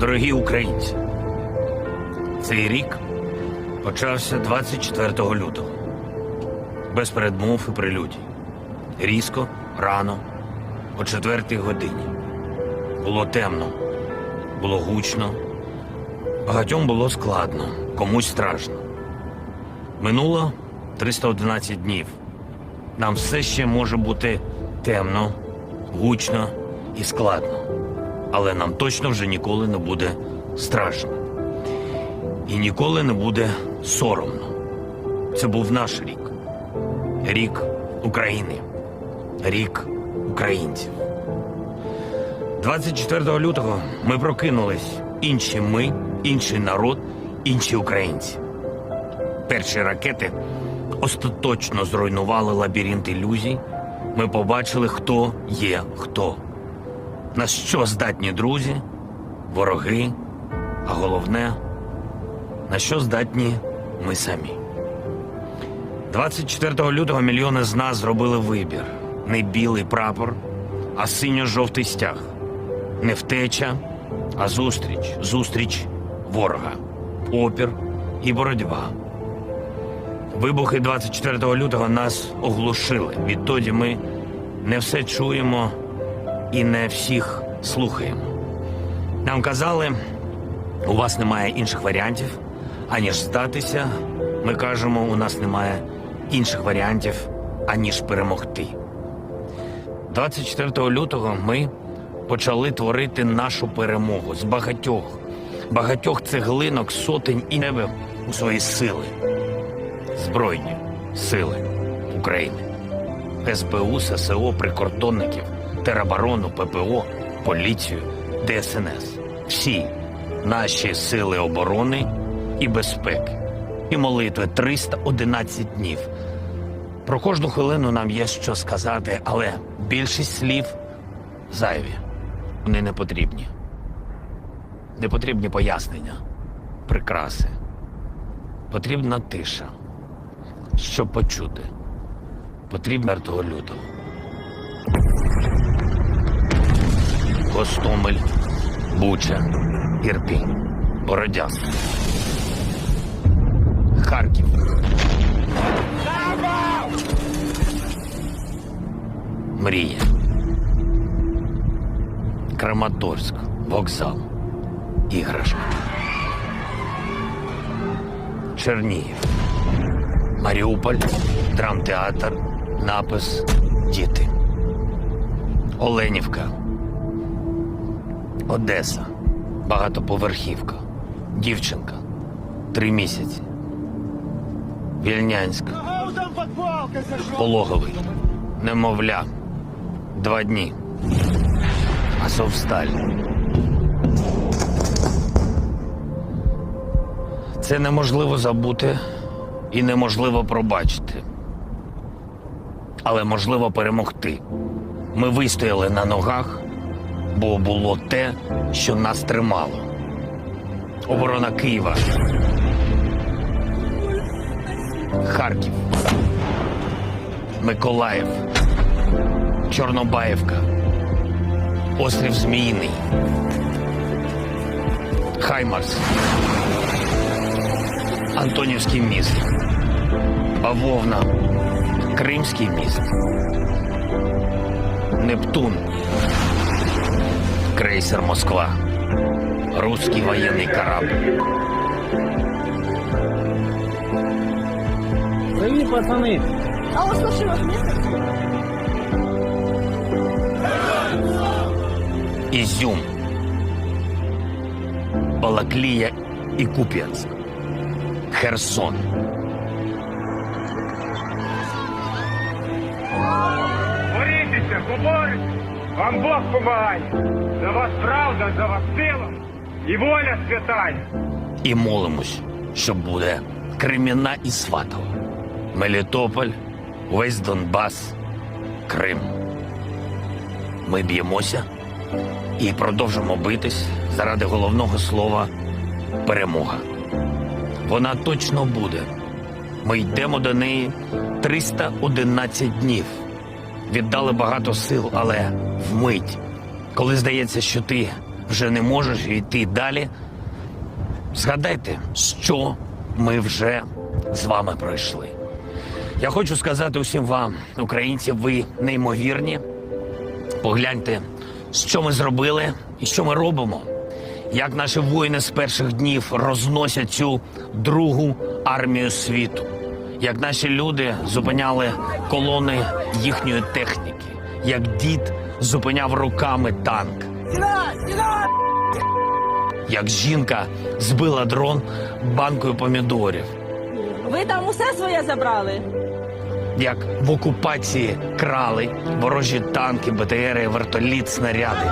Дорогі українці, цей рік почався 24 лютого. Без передмов і прелюдій. Різко, рано, о четвертій годині. Було темно, було гучно, багатьом було складно, комусь страшно. Минуло 311 днів. Нам все ще може бути темно, гучно і складно. Але нам точно вже ніколи не буде страшно. І ніколи не буде соромно. Це був наш рік. Рік України. Рік українців. 24 лютого ми прокинулись. Інші ми, інший народ, інші українці. Перші ракети остаточно зруйнували лабіринт ілюзій. Ми побачили, хто є хто. На що здатні друзі, вороги, а головне, на що здатні ми самі. 24 лютого мільйони з нас зробили вибір: не білий прапор, а синьо-жовтий стяг. Не втеча, а зустріч, зустріч ворога, опір і боротьба. Вибухи 24 лютого нас оглушили. Відтоді ми не все чуємо і не всіх слухаємо. Нам казали, у вас немає інших варіантів, аніж здатися. Ми кажемо, у нас немає інших варіантів, аніж перемогти. 24 лютого ми почали творити нашу перемогу з багатьох, багатьох цеглинок, сотень і небе у свої сили. Збройні сили України. СБУ, ССО, прикордонників, тероборону, ППО, поліцію, ДСНС. Всі наші сили оборони і безпеки. І молитви 311 днів. Про кожну хвилину нам є що сказати, але більшість слів зайві. Вони не потрібні. Не потрібні пояснення, прикраси. Потрібна тиша, щоб почути. Потрібно 4 лютого. Гостомель, Буча, Ірпінь, Бородянка. Харків. Мрія. Краматорськ, вокзал, іграшка. Чернігів. Маріуполь, драмтеатр, напис Діти. Оленівка. Одеса. Багатоповерхівка. Дівчинка. Три місяці. Вільнянськ. Пологовий. Немовля. Два дні. Азовсталь. Це неможливо забути і неможливо пробачити. Але можливо перемогти. Ми вистояли на ногах, бо було те, що нас тримало. Оборона Києва. Харків. Миколаїв. Чорнобаївка. Острів Зміїний. Хаймарс. Антонівський міст. Бавовна. Кримський міст. Нептун. Крейсер Москва. Русский военный корабль. Привіт, пацани! А у вас? Изюм. Балаклія і Куп'янськ. Херсон. Борітеся, поборіть! Вам Бог помагає! За вас правда, за вас сила і воля святая! І молимось, що буде Креміна і Сватово. Мелітополь, весь Донбас, Крим. Ми б'ємося і продовжимо битись заради головного слова перемога. Вона точно буде. Ми йдемо до неї 311 днів. Віддали багато сил, але вмить, коли здається, що ти вже не можеш йти далі, згадайте, що ми вже з вами пройшли. Я хочу сказати усім вам, українці, ви неймовірні. Погляньте, що ми зробили і що ми робимо. Як наші воїни з перших днів розносять цю другу армію світу, як наші люди зупиняли колони їхньої техніки, як дід зупиняв руками танк, як жінка збила дрон банкою помідорів, Ви там усе своє забрали? як в окупації крали ворожі танки, БТРи, вертоліт, снаряди.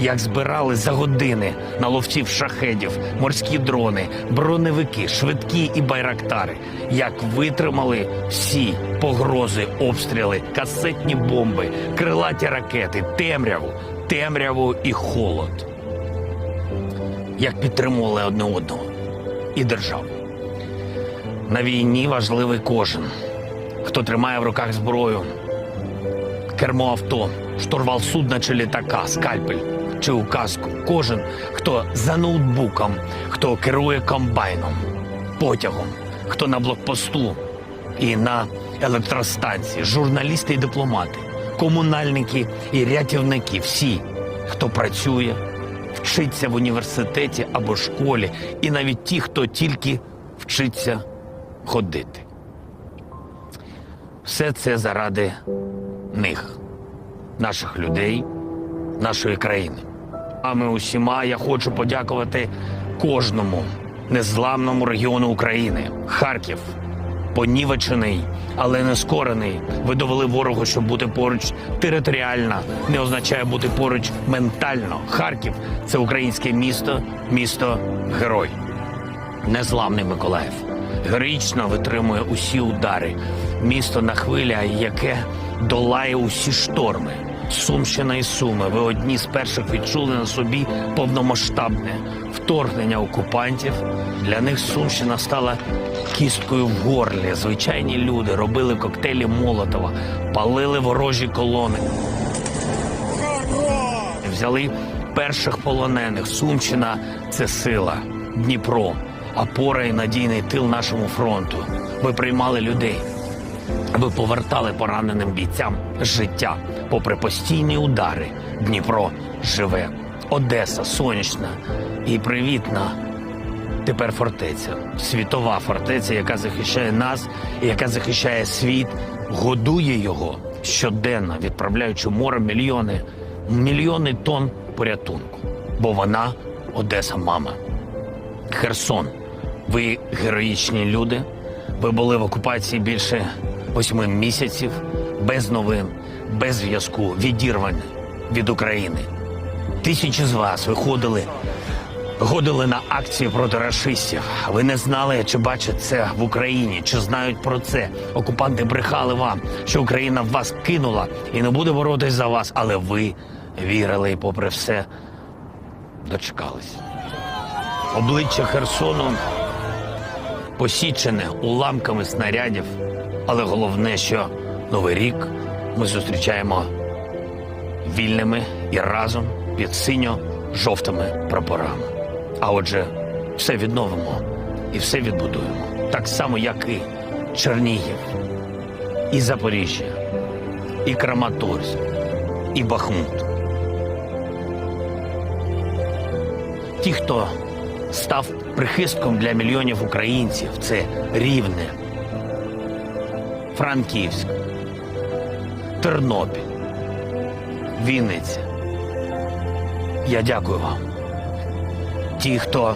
Як збирали за години на ловців шахедів, морські дрони, броневики, швидкі і байрактари, як витримали всі погрози, обстріли, касетні бомби, крилаті ракети, темряву, темряву і холод. Як підтримували одне одного і державу. На війні важливий кожен, хто тримає в руках зброю, кермо авто, штурвал судна чи літака, скальпель чи указку. Кожен, хто за ноутбуком, хто керує комбайном, потягом, хто на блокпосту і на електростанції, журналісти і дипломати, комунальники і рятівники, всі, хто працює, вчиться в університеті або школі, і навіть ті, хто тільки вчиться ходити. Все це заради них, наших людей, нашої країни. А ми усіма я хочу подякувати кожному незламному регіону України. Харків, понівечений, але не скорений. Ви довели ворогу, що бути поруч територіально не означає бути поруч ментально. Харків це українське місто, місто герой. Незламний Миколаїв героїчно витримує усі удари. Місто на хвиля, яке долає усі шторми. Сумщина і Суми. Ви одні з перших відчули на собі повномасштабне вторгнення окупантів. Для них Сумщина стала кісткою в горлі. Звичайні люди робили коктейлі Молотова, палили ворожі колони взяли перших полонених. Сумщина це сила, Дніпро, опора і надійний тил нашому фронту. Ви приймали людей. Ви повертали пораненим бійцям життя, попри постійні удари. Дніпро живе, Одеса сонячна і привітна. Тепер фортеця, світова фортеця, яка захищає нас яка захищає світ, годує його щоденно, відправляючи море мільйони, мільйони тонн порятунку. Бо вона Одеса, мама. Херсон. Ви героїчні люди. Ви були в окупації більше восьми місяців, без новин, без зв'язку, відірвані від України. Тисячі з вас виходили, ходили на акції проти рашистів. Ви не знали, чи бачать це в Україні, чи знають про це. Окупанти брехали вам, що Україна вас кинула і не буде боротись за вас, але ви вірили і, попри все, дочекались. Обличчя Херсону посічене уламками снарядів, але головне, що новий рік ми зустрічаємо вільними і разом під синьо-жовтими прапорами. А отже, все відновимо і все відбудуємо. Так само, як і Чернігів, і Запоріжжя, і Краматорськ, і Бахмут. Ті, хто став прихистком для мільйонів українців, це Рівне, Франківськ, Тернопіль, Вінниця. Я дякую вам. Ті, хто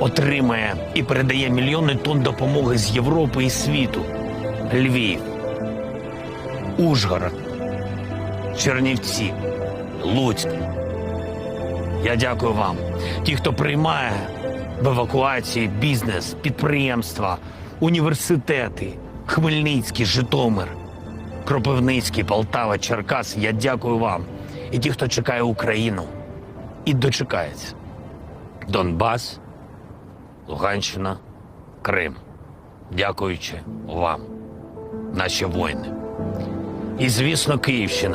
отримає і передає мільйони тонн допомоги з Європи і світу. Львів, Ужгород, Чернівці, Луцьк. Я дякую вам. Ті, хто приймає в евакуації бізнес, підприємства, університети, Хмельницький, Житомир, Кропивницький, Полтава, Черкас. Я дякую вам. І ті, хто чекає Україну і дочекається. Донбас, Луганщина, Крим. Дякуючи вам, наші воїни. І, звісно, Київщина.